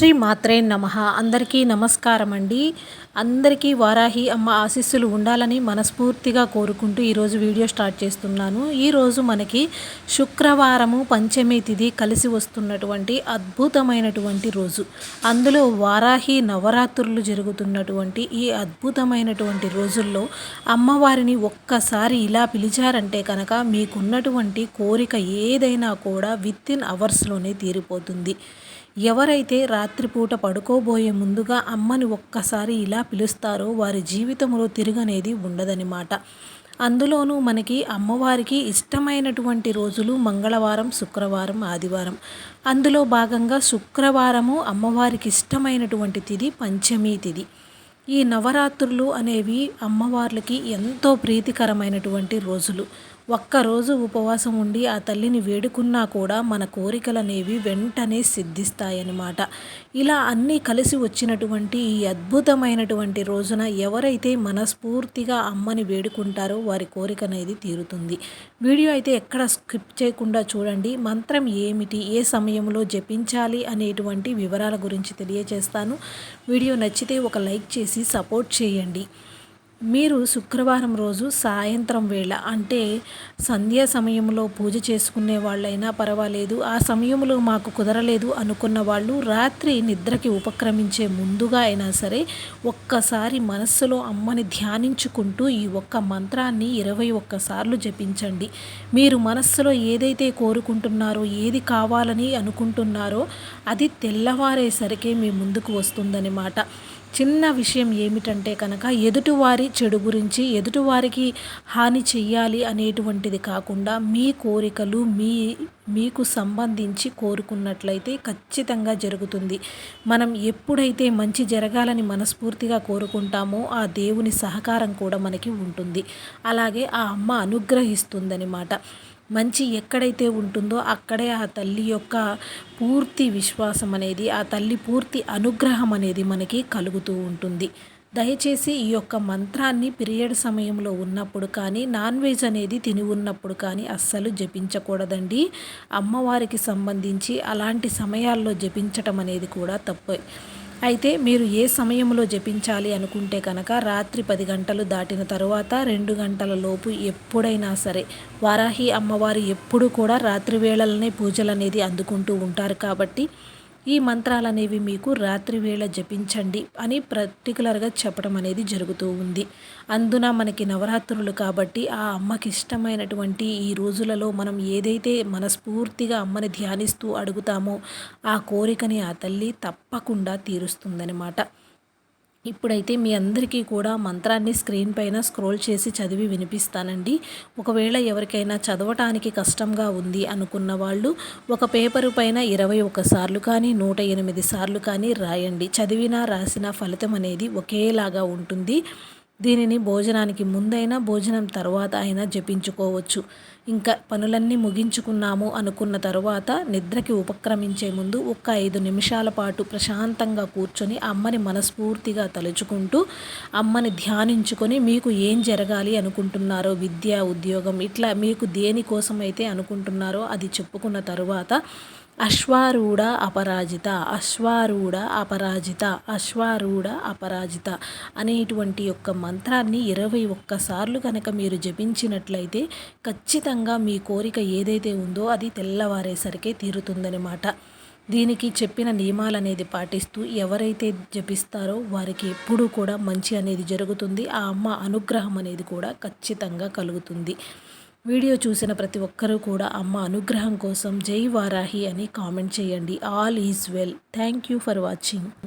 శ్రీ మాత్రే నమ. అందరికీ నమస్కారం అండి అందరికీ వారాహి అమ్మ ఆశీస్సులు ఉండాలని మనస్ఫూర్తిగా కోరుకుంటూ ఈరోజు వీడియో స్టార్ట్ చేస్తున్నాను. ఈరోజు మనకి శుక్రవారము పంచమి తిథి కలిసి వస్తున్నటువంటి అద్భుతమైనటువంటి రోజు. అందులో వారాహి నవరాత్రులు జరుగుతున్నటువంటి ఈ అద్భుతమైనటువంటి రోజుల్లో అమ్మవారిని ఒక్కసారి ఇలా పిలిచారంటే కనుక మీకున్నటువంటి కోరిక ఏదైనా కూడా విత్ ఇన్ అవర్స్లోనే తీరిపోతుంది. ఎవరైతే రాత్రిపూట పడుకోబోయే ముందుగా అమ్మని ఒక్కసారి ఇలా పిలుస్తారో వారి జీవితంలో తిరగనేది ఉండదనమాట. అందులోనూ మనకి అమ్మవారికి ఇష్టమైనటువంటి రోజులు మంగళవారం శుక్రవారం ఆదివారం. అందులో భాగంగా శుక్రవారము అమ్మవారికి ఇష్టమైనటువంటి తిది పంచమీ తిది. ఈ నవరాత్రులు అనేవి అమ్మవార్లకి ఎంతో ప్రీతికరమైనటువంటి రోజులు. ఒక్కరోజు ఉపవాసం ఉండి ఆ తల్లిని వేడుకున్నా కూడా మన కోరికలనేవి వెంటనే సిద్ధిస్తాయన్నమాట. ఇలా అన్నీ కలిసి వచ్చినటువంటి ఈ అద్భుతమైనటువంటి రోజున ఎవరైతే మనస్ఫూర్తిగా అమ్మని వేడుకుంటారో వారి కోరిక అనేది తీరుతుంది. వీడియో అయితే ఎక్కడ స్కిప్ చేయకుండా చూడండి. మంత్రం ఏమిటి? ఏ సమయంలో జపించాలి? అనేటువంటి వివరాల గురించి తెలియజేస్తాను వీడియో నచ్చితే ఒక లైక్ చేసి సపోర్ట్ చేయండి. మీరు శుక్రవారం రోజు సాయంత్రం వేళ అంటే సంధ్యా సమయంలో పూజ చేసుకునే వాళ్ళైనా పర్వాలేదు ఆ సమయంలో మాకు కుదరలేదు అనుకున్న వాళ్ళు రాత్రి నిద్రకి ఉపక్రమించే ముందుగా అయినా సరే ఒక్కసారి మనస్సులో అమ్మని ధ్యానించుకుంటూ ఈ ఒక్క మంత్రాన్ని ఇరవై ఒక్కసార్లు జపించండి. మీరు మనస్సులో ఏదైతే కోరుకుంటున్నారో ఏది కావాలని అనుకుంటున్నారో అది తెల్లవారేసరికే మీ ముందుకు వస్తుందన్నమాట. చిన్న విషయం ఏమిటంటే కనుక ఎదుటివారి చెడు గురించి ఎదుటివారికి హాని చెయ్యాలి అనేటువంటిది కాకుండా మీ కోరికలు మీ మీకు సంబంధించి కోరుకున్నట్లయితే ఖచ్చితంగా జరుగుతుంది. మనం ఎప్పుడైతే మంచి జరగాలని మనస్ఫూర్తిగా కోరుకుంటామో ఆ దేవుని సహకారం కూడా మనకి ఉంటుంది. అలాగే ఆ అమ్మ అనుగ్రహిస్తుందనమాట మంచి ఎక్కడైతే ఉంటుందో అక్కడే ఆ తల్లి యొక్క పూర్తి విశ్వాసం అనేది ఆ తల్లి పూర్తి అనుగ్రహం అనేది మనకి కలుగుతూ ఉంటుంది. దయచేసి ఈ యొక్క మంత్రాన్ని పీరియడ్ సమయంలో ఉన్నప్పుడు కానీ నాన్ వెజ్ అనేది తిని ఉన్నప్పుడు కానీ అస్సలు జపించకూడదండి. అమ్మవారికి సంబంధించి అలాంటి సమయాల్లో జపించటం అనేది కూడా తప్పే. అయితే మీరు ఏ సమయంలో జపించాలి అనుకుంటే కనుక రాత్రి పది గంటలు దాటిన తరువాత రెండు గంటల లోపు ఎప్పుడైనా సరే వారాహి అమ్మవారు ఎప్పుడు కూడా రాత్రి వేళలనే పూజలు అనేది అందుకుంటూ ఉంటారు కాబట్టి ఈ మంత్రాలు అనేవి మీకు రాత్రి వేళ జపించండి అని పర్టికులర్గా చెప్పడం అనేది జరుగుతూ ఉంది. అందున మనకి నవరాత్రులు కాబట్టి ఆ అమ్మకి ఇష్టమైనటువంటి ఈ రోజులలో మనం ఏదైతే మనస్ఫూర్తిగా అమ్మని ధ్యానిస్తూ అడుగుతామో ఆ కోరికని ఆ తల్లి తప్పకుండా తీరుస్తుందనమాట ఇప్పుడైతే మీ అందరికీ కూడా మంత్రాన్ని స్క్రీన్ పైన స్క్రోల్ చేసి చదివి వినిపిస్తానండి. ఒకవేళ ఎవరికైనా చదవటానికి కష్టంగా ఉంది అనుకున్న వాళ్ళు ఒక పేపరు పైన ఇరవై సార్లు కానీ నూట ఎనిమిది సార్లు కానీ రాయండి. చదివినా రాసిన ఫలితం అనేది ఒకేలాగా ఉంటుంది. దీనిని భోజనానికి ముందైనా భోజనం తర్వాత అయినా జపించుకోవచ్చు. ఇంకా పనులన్నీ ముగించుకున్నాము అనుకున్న తర్వాత నిద్రకి ఉపక్రమించే ముందు ఒక్క ఐదు నిమిషాల పాటు ప్రశాంతంగా కూర్చొని అమ్మని మనస్ఫూర్తిగా తలుచుకుంటూ అమ్మని ధ్యానించుకొని మీకు ఏం జరగాలి అనుకుంటున్నారో విద్య ఉద్యోగం ఇట్లా మీకు దేనికోసం అయితే అనుకుంటున్నారో అది చెప్పుకున్న తరువాత అశ్వారూఢ అపరాజిత అశ్వారూఢ అపరాజిత అశ్వారూఢ అపరాజిత అనేటువంటి యొక్క మంత్రాన్ని ఇరవై ఒక్కసార్లు కనుక మీరు జపించినట్లయితే ఖచ్చితంగా మీ కోరిక ఏదైతే ఉందో అది తెల్లవారేసరికే తీరుతుందనమాట దీనికి చెప్పిన నియమాలు అనేది పాటిస్తూ ఎవరైతే జపిస్తారో వారికి ఎప్పుడూ కూడా మంచి అనేది జరుగుతుంది. ఆ అమ్మ అనుగ్రహం అనేది కూడా ఖచ్చితంగా కలుగుతుంది. వీడియో చూసిన ప్రతి ఒక్కరూ కూడా అమ్మ అనుగ్రహం కోసం జై వారాహి అని కామెంట్ చేయండి. All is well. Thank you for watching.